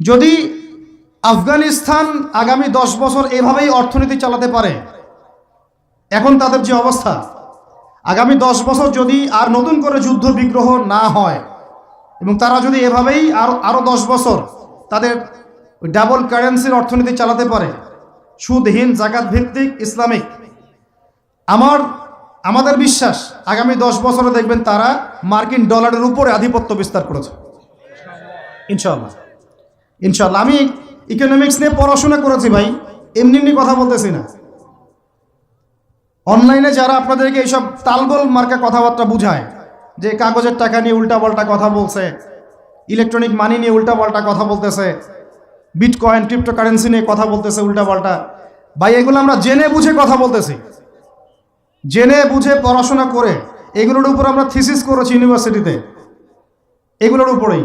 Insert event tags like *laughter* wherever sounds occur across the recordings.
যদি আফগানিস্তান আগামী দশ বছর এভাবেই অর্থনীতি চালাতে পারে, এখন তাদের যে অবস্থা, আগামী দশ বছর যদি আর নতুন করে যুদ্ধ বিগ্রহ না হয়, এবং তারা যদি এভাবেই আর আরও দশ বছর তাদের ডাবল কারেন্সির অর্থনীতি চালাতে পারে, সুদহীন জাকাত ভিত্তিক ইসলামিক, আমার, আমাদের বিশ্বাস, আগামী দশ বছরে দেখবেন তারা মার্কিন ডলারের উপরে আধিপত্য বিস্তার করেছে। ইনশাল্লাহ ইনশাল্লাহ আমি ইকোনমিক্স নিয়ে পড়াশোনা করেছি ভাই, এমনি এমনি কথা বলতেছি না। অনলাইনে যারা আপনাদেরকে এইসব তালগোল মার্কা কথাবার্তা বুঝায়, যে কাগজের টাকা নিয়ে উল্টাপাল্টা কথা বলছে ইলেকট্রনিক মানি নিয়ে উল্টাপাল্টা কথা বলতেছে বিটকয়েন ক্রিপ্টোকারেন্সি নিয়ে কথা বলতেছে উল্টাপাল্টা, ভাই, এগুলো আমরা জেনে বুঝে কথা বলতেছি। জেনে বুঝে পড়াশোনা করে, এগুলোর উপর আমরা থিসিস করেছি ইউনিভার্সিটিতে এগুলোর উপরেই।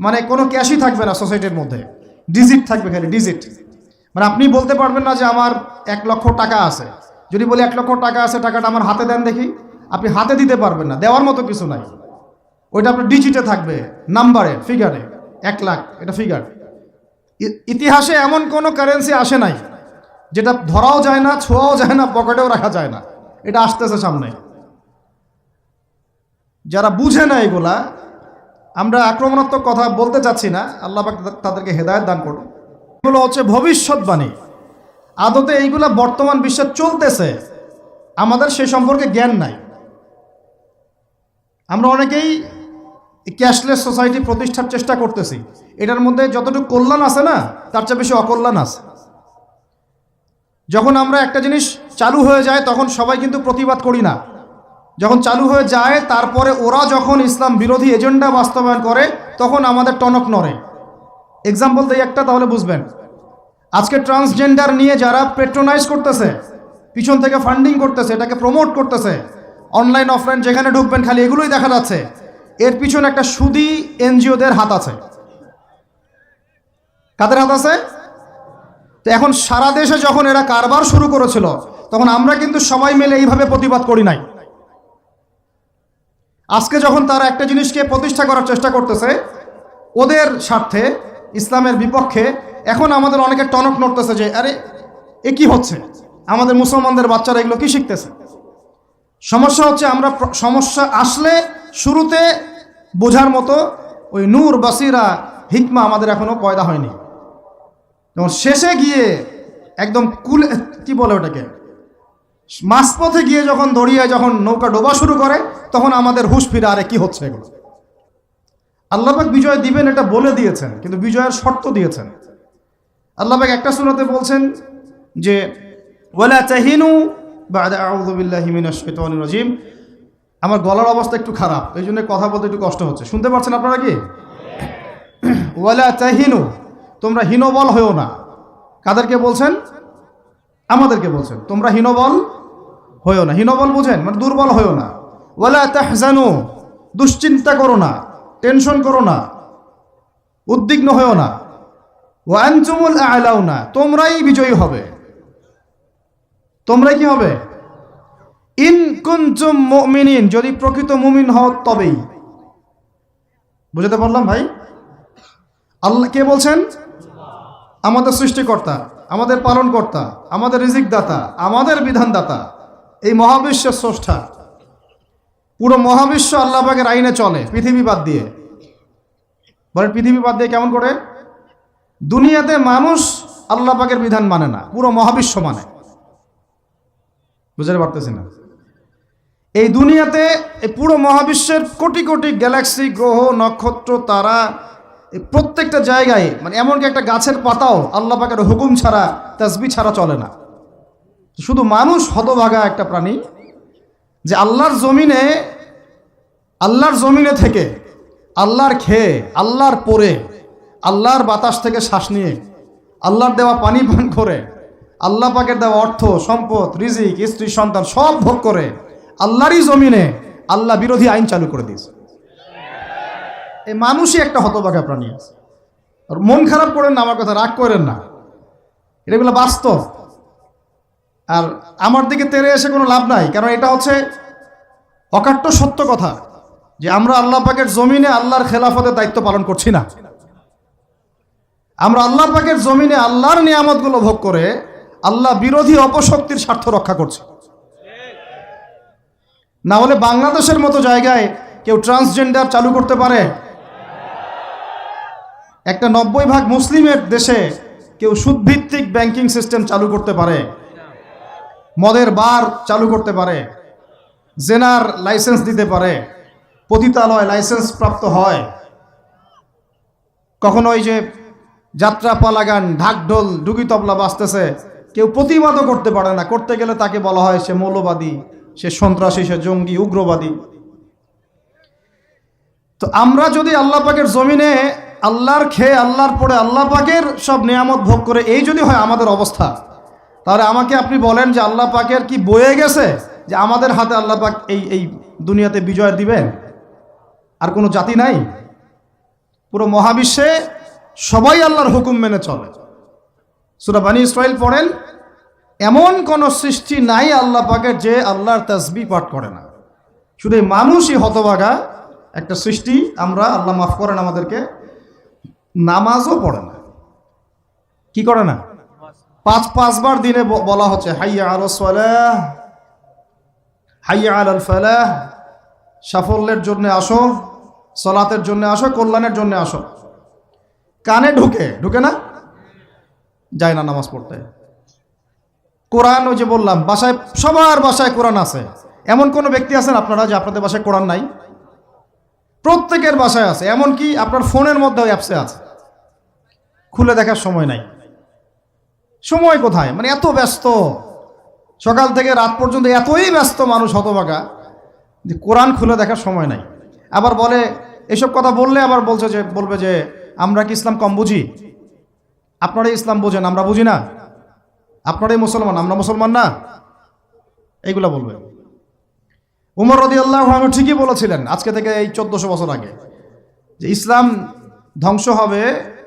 মানে কোনো ক্যাশই থাকবে না সোসাইটির মধ্যে। ডিজিট থাকবে খালি, ডিজিট। মানে আপনি বলতে পারবেন না যে আমার এক লক্ষ টাকা আছে। যদি বলি এক লক্ষ টাকা আছে, টাকাটা আমার হাতে দেন দেখি। আপনি হাতে দিতে পারবেন না, দেওয়ার মতো কিছু নাই। ওইটা আপনার ডিজিটে থাকবে নাম্বারে ফিগারে এক লাখ, এটা ফিগার ইতিহাসে এমন কোনো কারেন্সি আসে নাই, যেটা ধরাও যায় না, ছোঁয়াও যায় না, পকেটেও রাখা যায় না। এটা আসতেছে সামনে। যারা বুঝে না এগুলা আমরা আক্রমণাত্মক কথা বলতে চাচ্ছি না, আল্লাহ তাদেরকে হেদায়ত দান করুন। এগুলো হচ্ছে ভবিষ্যৎবাণী। আদতে এইগুলা বর্তমান বিশ্বে চলতেছে, আমাদের সে সম্পর্কে জ্ঞান নাই। আমরা অনেকেই ক্যাশলেস সোসাইটি প্রতিষ্ঠার চেষ্টা করতেছি। এটার মধ্যে যতটুকু কল্যাণ আছে না, তার চেয়ে বেশি অকল্যাণ আছে। যখন আমরা একটা জিনিস চালু হয়ে যায়, তখন সবাই কিন্তু প্রতিবাদ করি না। যখন চালু হয়ে যায়, তারপরে ওরা যখন ইসলাম বিরোধী এজেন্ডা বাস্তবায়ন করে, তখন আমাদের টনক নড়ে। এক্সাম্পল দিই একটা, তাহলে বুঝবেন। আজকে ট্রান্সজেন্ডার নিয়ে যারা পেট্রোনাইজ করতেছে, পিছন থেকে ফান্ডিং করতেছে, এটাকে প্রমোট করতেছে অনলাইন অফলাইন যেখানে ঢুকবেন, খালি এগুলোই দেখা যাচ্ছে। এর পিছনে একটা সুদি এনজিওদের হাত আছে। কাদের হাত আছে? তো এখন সারা দেশে যখন এরা কারবার শুরু করেছিল, তখন আমরা কিন্তু সবাই মিলে এইভাবে প্রতিবাদ করি নাই। আজকে যখন তারা একটা জিনিসকে প্রতিষ্ঠা করার চেষ্টা করতেছে, ওদের স্বার্থে, ইসলামের বিপক্ষে, এখন আমাদের অনেকে টনক নড়তেছে যে, আরে, এ কি হচ্ছে? আমাদের মুসলমানদের বাচ্চারা এগুলো কি শিখতেছে? সমস্যা হচ্ছে আমরা সমস্যা আসলে শুরুতে বোঝার মতো ওই নূর, বাসিরা, হিকমা আমাদের এখনও পয়দা হয়নি। যেমন শেষে গিয়ে একদম কুলে, কি বলে ওটাকে? মাঝপথে গিয়ে যখন দড়িয়ে যখন নৌকা ডোবা শুরু করে, তখন আমাদের হুশ ফিরে, আরে কি হচ্ছে এগুলো? আল্লাহবাক বিজয় দিবেন এটা বলে দিয়েছেন, কিন্তু বিজয়ের শর্ত দিয়েছেন। আল্লাহবাক একটা সুরাতে বলছেন যে, ওয়ালা চাহিনু রাজিম। আমার গলার অবস্থা একটু খারাপ, এই জন্য কথা বলতে একটু কষ্ট হচ্ছে। শুনতে পাচ্ছেন আপনারা কি? *clears throat* ওয়ালা চাহিনু তোমরা হীনবল হয়েও না। কাদেরকে বলছেন? আমাদেরকে বলছেন, তোমরা হীনবল হয়েও না। হীনবল বুঝেন মানে দুর্বল হয়েও না। ওয়ালা তাহজানু, দুশ্চিন্তা করো না, টেনশন করো না, উদ্বিগ্ন হয়েও না। ওয়ানচুমুল আলাও না তোমরাই বিজয়ী হবে। তোমরাই কি হবে? ইন কুনচুম মুমিনিন যদি প্রকৃত মুমিন হও তবেই। বুঝতে পারলাম ভাই? আল্লাহ কে বলছেন? আমাদের সৃষ্টিকর্তা। আমাদের পালনকর্তা, আমাদের রিজিকদাতা, আমাদের বিধানদাতা, এই মহাবিশ্বের স্রষ্টা। পুরো মহাবিশ্ব আল্লাহ পাকের আইনে চলে পৃথিবী বাদ দিয়ে। বলেন, পৃথিবী বাদ দিয়ে কেমন করে? দুনিয়াতে মানুষ আল্লাহ পাকের বিধান মানে না, পুরো মহাবিশ্ব মানে। বুঝতে পারতেছি না। এই দুনিয়াতে পুরো মহাবিশ্বের কোটি কোটি গ্যালাক্সি, গ্রহ, নক্ষত্র, তারা এই প্রত্যেকটা জায়গায় মানে এমনকি একটা গাছের পাতাও আল্লাহ পাকের হুকুম ছাড়া তাসবি ছাড়া চলে না। শুধু মানুষ হতভাগা একটা প্রাণী যে আল্লাহর জমিনে আল্লাহর জমিনে থেকে, আল্লাহর খেয়ে, আল্লাহর পরে আল্লাহর বাতাস থেকে শ্বাস নিয়ে, আল্লাহর দেওয়া পানি পান করে, আল্লাহ পাকের দেওয়া অর্থ, সম্পদ, রিজিক, স্ত্রী, সন্তান সব ভোগ করে, আল্লাহরই জমিনে আল্লাহ বিরোধী আইন চালু করে দিয়েছে। এই মানুষই একটা হতবাগা প্রাণী আছে। আর মন খারাপ করেন না, আমার কথা রাগ করেন না। এগুলো বাস্তব। আর আমার দিকে তেরে এসে কোনো লাভ নাই, কারণ এটা হচ্ছে অকাট্য সত্য কথা যে আমরা আল্লাহ পাকের জমিনে আল্লাহর খেলাফতের দায়িত্ব পালন করছি না। আমরা আল্লাহ পাকের জমিনে আল্লাহর নিয়ামতগুলো ভোগ করে আল্লাহ বিরোধী অপশক্তির স্বার্থ রক্ষা করছে। না হলে বাংলাদেশের মতো জায়গায় কেউ ট্রান্সজেন্ডার চালু করতে পারে একটা নব্বই ভাগ মুসলিমের দেশে কেউ সুদভিত্তিক ব্যাংকিং সিস্টেম চালু করতে পারে, মদের বার চালু করতে পারে, জেনার লাইসেন্স দিতে পারে, পতিতালয় লাইসেন্স প্রাপ্ত হয়। কখনো ওই যে যাত্রা পালাগান ঢাকঢোল ডুগি তবলা বাজতেছে, কেউ প্রতিবাদও করতে পারে না। করতে গেলে তাকে বলা হয় সে মৌলবাদী, সে সন্ত্রাসী, সে জঙ্গি, উগ্রবাদী। তো আমরা যদি আল্লাহ পাকের জমিনে আল্লাহর খেয়ে আল্লাহর পরে আল্লাহ পাকের সব নিয়ামত ভোগ করে, এই যদি হয় আমাদের অবস্থা। তাহলে আমাকে আপনি বলেন যে আল্লাহ পাকের কি বয়ে গেছে যে আমাদের হাতে আল্লাহ পাক এই এই দুনিয়াতে বিজয় দিবেন? আর কোনো জাতি নাই? পুরো মহাবিশ্বে সবাই আল্লাহর হুকুম মেনে চলে। সুরা বানি ইসরায়েল পড়েন, এমন কোন সৃষ্টি নাই আল্লাহ পাকের যে আল্লাহর তাসবি পাঠ করে না। শুধু মানুষই হতবাগা একটা সৃষ্টি, আমরা আল্লাহ মাফ করেন আমাদেরকে। নামাজও পড়ে না। কি করে না? পাঁচ, পাঁচবার দিনে বলা হচ্ছে, হাইয়া আল সালাহ, হাইয়া আল ফালাহ, সাফল্যের জন্য আসো, সলাতের জন্য আসো, কল্যাণের জন্য আসো। কানে ঢুকে ঢুকে না? যায় না নামাজ পড়তে। কোরআন ওই যে বললাম, বাসায়, সবার বাসায় কোরআন আছে। এমন কোনো ব্যক্তি আছেন আপনারা যে আপনাদের বাসায় কোরআন নাই? প্রত্যেকের বাসায় আছে। এমনকি আপনার ফোনের মধ্যে ওই অ্যাপসে আছে। খুলে দেখার সময় নাই। সময় কোথায়? মানে এত ব্যস্ত। সকাল থেকে রাত পর্যন্ত এতই ব্যস্ত মানুষ হতবাগা যে কোরআন খুলে দেখার সময় নাই। আবার বলে, এসব কথা বললে আবার বলছে যে, বলবে যে, আমরা কি ইসলাম কম বুঝি? আপনারাই ইসলাম বোঝেন, আমরা বুঝি না। আপনারাই মুসলমান, আমরা মুসলমান না। এইগুলা বলবে। উমর রদি আল্লাহ ঠিকই বলেছিলেন আজকে থেকে এই চোদ্দশো বছর আগে যে, ইসলাম ধ্বংস হবে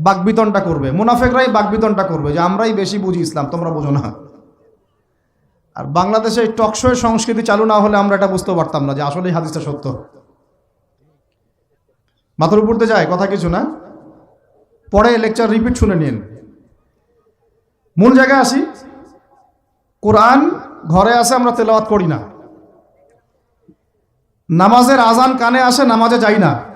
বাকবিতনটা করবে। মুনাফেকরাই বাকবিতনটা করবে যে আমরাই বেশি বুঝি ইসলাম, তোমরা বোঝো না। আর বাংলাদেশে এই টকশোয়ের সংস্কৃতি চালু না হলে আমরা এটা বুঝতে পারতাম না যে আসলেই হাদিসটা সত্য। মাথার উপরতে যায়, কথা কিছু না। পরে লেকচার রিপিট শুনে নিন। মূল জায়গায় আসি। কোরআন ঘরে আসে আমরা তেলাওয়াত করি না। নামাজের আজান কানে আসে, নামাজে যাই না।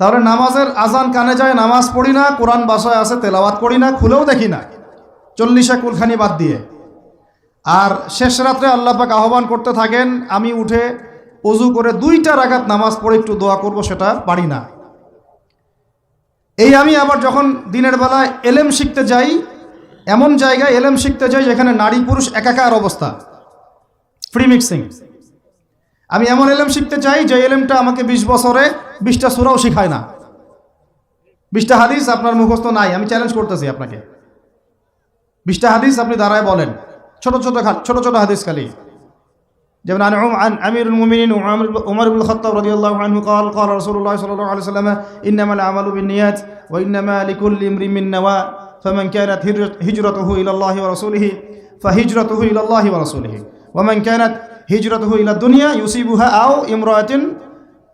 তাহলে নামাজের আজান কানে যায়, নামাজ পড়ি না, কোরআন বাসায় আছে, তেলাওয়াত করি না, খুলেও দেখি না। চল্লিশে কুলখানি বাদ দিয়ে। আর শেষ রাত্রে আল্লাহ পাক আহ্বান করতে থাকেন, আমি উঠে অজু করে দুইটা রাগাত নামাজ পড়ে একটু দোয়া করব, সেটা পারি না। এই আমি আবার যখন দিনের বেলায় এলেম শিখতে যাই, এমন জায়গায় এলেম শিখতে যাই যেখানে নারী পুরুষ একাকার অবস্থা। ফ্রি মিক্সিং আমি এমন এলেম শিখতে চাই যে এলেমটা আমাকে বিশ বছরে বিশটা সুরাও শিখায় না বিশটা হাদিস আপনার মুখস্থ নাই আমি চ্যালেঞ্জ করতেছি আপনাকে বিশটা হাদিস আপনি দাঁড়ায় বলেন ছোট ছোট খা- ছোট ছোট হাদিস খালি যেমন عن عم- عن امير المؤمنين وعمر عمر بن الخطاب رضي الله عنه قال قال رسول الله صلى الله عليه وسلم انما الاعمال بالنيات وانما لكل امرئ من نوى فمن كانت هجرت- هجرته الى الله ورسوله فهجرته إلى الله ورسوله ومن كانت হিজরত হু ইলা দুনিয়া ইউসিবুহা আও ইমরাতিন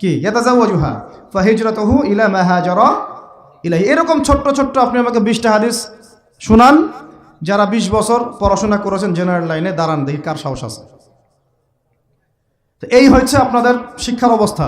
কি? ইয়াতাজাওয়াজুহা। ফা হিজরতহু ইলা মা হাজারা ইলাহি এরকম ছোট্ট ছোট্ট আপনি আমাকে বিশটা হাদিস শুনান, যারা ২০ বছর পড়াশোনা করেছেন জেনারেল লাইনে, দাঁড়ান দেখি কার সাহস আছে। তো এই হচ্ছে আপনাদের শিক্ষার অবস্থা।